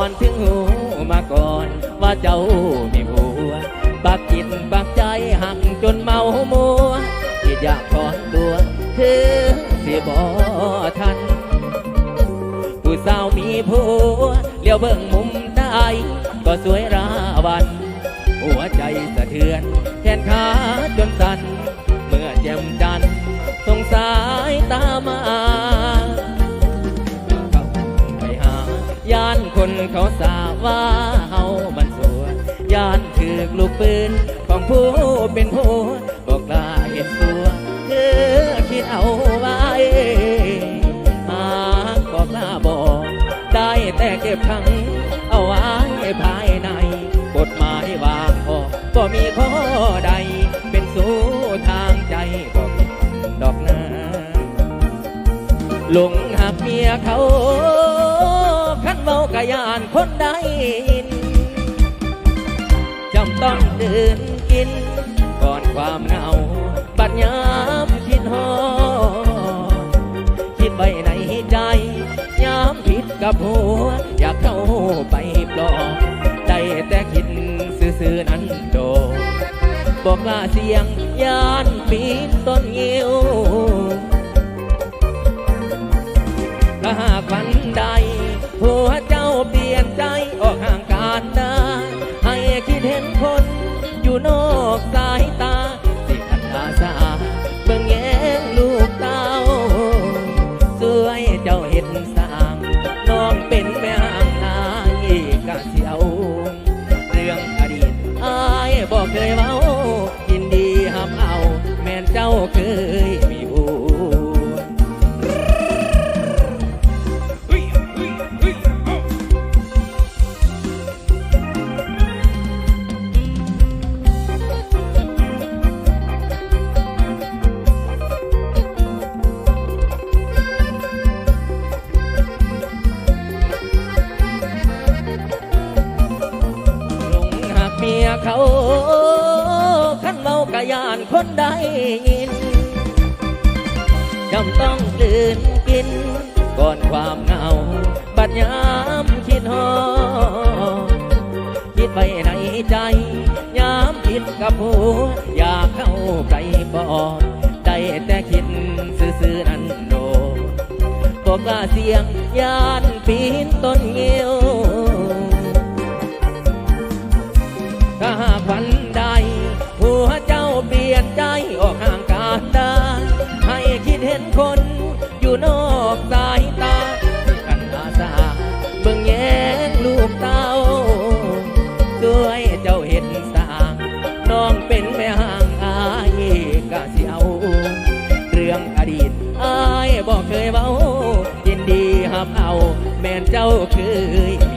อนถึงหูมาก่อน ว่าเจ้ามีผัวบักจิตบักใจหักจนเมามัวคิดอยากถอนตัว คือสิบอทัน ผู้สาวมีผัวเลี้ยวเบิ่งมุมได้ก็สวยราวัน หัวใจสะเทือนแขนขา ว่าเฮามันสัวยานถือลูกปืนของผู้เป็นผัวบอกลาเห็นตัวคือคิดเอาไว้หากบอกลาบอกได้แต่เก็บขัง เอาไว้ภายในกฎหมายวางออก็มีข้อใด เป็นสู้ทางใจบอกดอกนาหลงหักเมียเขา เมากะยานคนใดยินจำต้องเดินกิน ก่อนความเหงาบัดยามคิดฮอคิดไว้ในใจ ยามผิดกับหัว อยากเข้าไปปลอบได้แต่คิดซื่อๆนั้นโดบอกลาเสียงยานปีนต้นงิ้วถ้าหากวัน เห็นคนอยู่นอกสายตาสิขันอาสาเบิ่งแย้งลูกเต้าสวยเจ้าเห็นสร้างน้องเป็นแม่อ่างนายกะเสียว เขาขันเมากะยานคนใดยินจำต้องลืนกิน ก่อนความเหงา บัดยามคิดฮอดคิดไปในใจ ยามคิดกับหัวอยากเข้าไปปอดได้แต่คิดซื่อๆนั้นโดบอกลาเสียงยานปีนต้นเงี้ยว ใจออกห่างการได้ ให้คิดเห็นคน อยู่นอกสายตากันอาสาเบิ่งแย้งลูกเต้าสวยเจ้าเห็นสางน้องเป็นแม่ห่างอายกะสิเอาเรื่องอดีตอายบอกเคยเว้ายินดีหับเอา แม่นเจ้าเคย